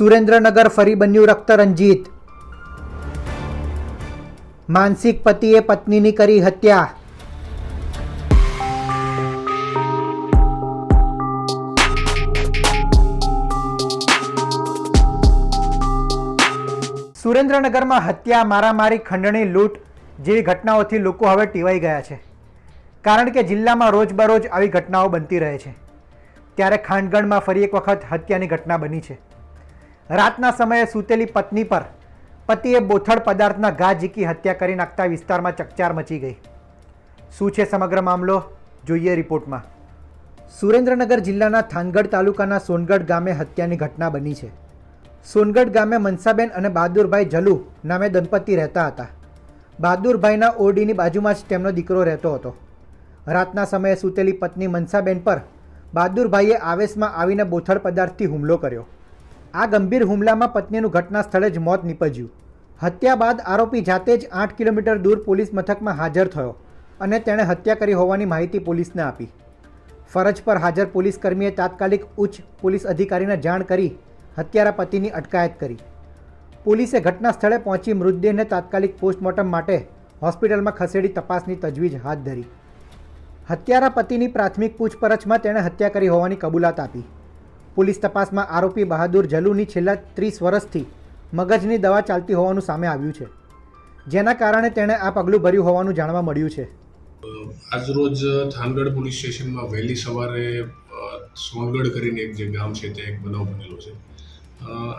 સુરેન્દ્રનગર ફરી બન્યું રક્તરંજિત. માનસિક પતિએ પત્નીની કરી હત્યા. સુરેન્દ્રનગરમાં હત્યા, મારામારી, ખંડણી, લૂંટ જેવી ઘટનાઓથી લોકો હવે ટીવાઈ ગયા છે. કારણ કે જિલ્લામાં રોજબરોજ આવી ઘટનાઓ બનતી રહે છે. ત્યારે ખાંડગણમાં ફરી એક વખત હત્યાની ઘટના બની છે. રાતના સમયે સૂતેલી પત્ની પર પતિએ બોથડ પદાર્થના ઘા ઝીકી હત્યા કરી નાખતા વિસ્તારમાં ચકચાર મચી ગઈ. શું છે સમગ્ર મામલો? જોઈએ રિપોર્ટમાં. સુરેન્દ્રનગર જિલ્લાના થાનગઢ તાલુકાના સોનગઢ ગામે હત્યાની ઘટના બની છે. સોનગઢ ગામે મનસાબેન અને બહાદુરભાઈ જલુ નામે દંપતી રહેતા હતા. બહાદુરભાઈના ઓરડીની બાજુમાં જ તેમનો દીકરો રહેતો હતો. રાતના સમયે સૂતેલી પત્ની મનસાબેન પર બહાદુરભાઈએ આવેશમાં આવીને બોથડ પદાર્થથી હુમલો કર્યો. આ ગંભીર હુમલામાં પત્નીનું ઘટના સ્થળે જ મોત નીપજ્યું. હત્યા બાદ આરોપી જાતે જ આઠ કિલોમીટર દૂર પોલીસ મથકમાં હાજર થયો અને તેણે હત્યા કરી હોવાની માહિતી પોલીસને આપી. ફરજ પર હાજર પોલીસ કર્મીએ તાત્કાલિક ઉચ્ચ પોલીસ અધિકારીને જાણ કરી હત્યારા પતિની અટકાયત કરી. પોલીસે ઘટના સ્થળે પહોંચી મૃતદેહને તાત્કાલિક પોસ્ટમોર્ટમ માટે હોસ્પિટલમાં ખસેડી તપાસની તજવીજ હાથ ધરી. હત્યારા પતિની પ્રાથમિક પૂછપરછમાં તેણે હત્યા કરી હોવાની કબૂલાત આપી. પોલીસ તપાસમાં આરોપી બહાદુર જલુની છેલ્લા ત્રીસ વર્ષથી મગજની દવા ચાલતી હોવાનું સામે આવ્યું છે. જેના કારણે તેણે આ પગલું ભર્યું હોવાનું જાણવા મળ્યું છે. આજરોજ થાનગઢ પોલીસ સ્ટેશનમાં વહેલી સવારે સોનગઢ કરીને એક જે ગામ છે ત્યાં એક બનાવ બનેલો છે.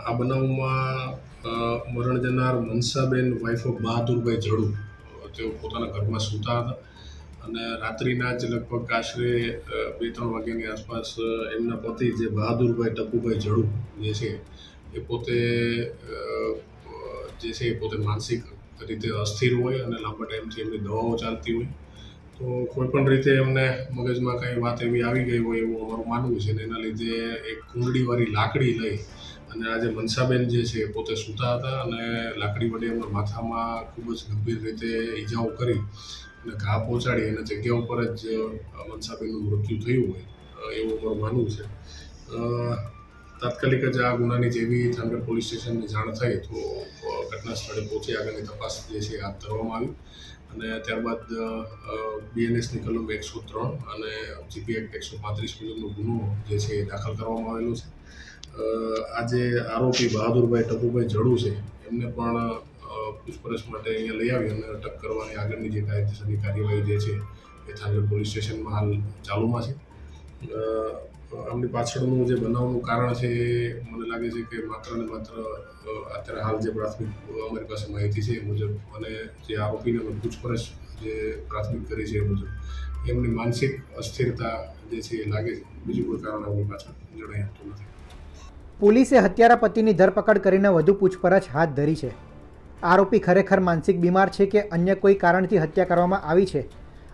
આ બનાવમાં મરણ જનાર મનસાબેન વાઇફ ઓફ બહાદુરભાઈ જડુ તેઓ પોતાના ઘરમાં સૂતા હતા. અને રાત્રિના જ લગભગ આશરે બે ત્રણ વાગ્યાની આસપાસ એમના પતિ જે બહાદુરભાઈ ટપુભાઈ જડુ જે છે, એ પોતે જે છે એ પોતે માનસિક રીતે અસ્થિર હોય અને લાંબા ટાઈમથી એમની દવાઓ ચાલતી હોય. તો કોઈપણ રીતે એમને મગજમાં કંઈ વાત એવી આવી ગઈ હોય એવું અમારું માનવું છે ને એના લીધે એક કુંડળીવાળી લાકડી લઈ અને આજે મનસાબેન જે છે પોતે સૂતા હતા અને લાકડી વડે એમના માથામાં ખૂબ જ ગંભીર રીતે ઈજાઓ કરી. અને ઘા પહોંચાડી અને જગ્યા ઉપર જ મનસાબેનનું મૃત્યુ થયું હોય એવું અમારું માનવું છે. તાત્કાલિક જ આ ગુનાની જેવી થાનગઢ પોલીસ સ્ટેશનની જાણ થઈ તો ઘટના સ્થળે પહોંચી આગળની તપાસ જે છે હાથ ધરવામાં આવી. અને ત્યારબાદ બીએનએસની કલમ એકસો ત્રણ અને જીપી એક્ટ એકસો પાંત્રીસ મુજબનો ગુનો જે છે એ દાખલ કરવામાં આવેલો છે. આજે આરોપી બહાદુરભાઈ ટપુભાઈ જડુ છે, એમને પણ પૂછપરછ માટે અહીંયા લઈ આવી અને અટક કરવાની આગળની જે કાયદેસરની કાર્યવાહી જે છે એ થાનગઢ પોલીસ સ્ટેશનમાં હાલ ચાલુમાં છે. આમની પાછળનું જે બનાવનું કારણ છે એ મને લાગે છે કે માત્ર ને માત્ર અત્યારે હાલ જે પ્રાથમિક અમારી પાસે માહિતી છે એ મુજબ અને જે આરોપીને અમે પૂછપરછ જે પ્રાથમિક કરી છે એ મુજબ એમની માનસિક અસ્થિરતા જે છે એ લાગે છે. બીજું કોઈ કારણ આપણી પાછળ જણાઈ આપતું નથી. પોલીસે હત્યારા પતિની ધરપકડ કરીને વધુ પૂછપરછ હાથ ધરી છે. આરોપી ખરેખર માનસિક બીમાર છે કે અન્ય કોઈ કારણથી હત્યા કરવામાં આવી છે?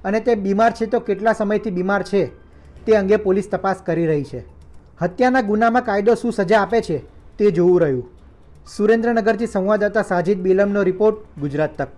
અને તે બીમાર છે તો કેટલા સમયથી બીમાર છે? તે અંગે પોલીસ તપાસ કરી રહી છે. હત્યાના ગુનામાં કાયદો શું સજા આપે છે તે જોવું રહ્યું. સુરેન્દ્રનગરથી સંવાદદાતા સાજિદ બિલમનો રિપોર્ટ ગુજરાત તક.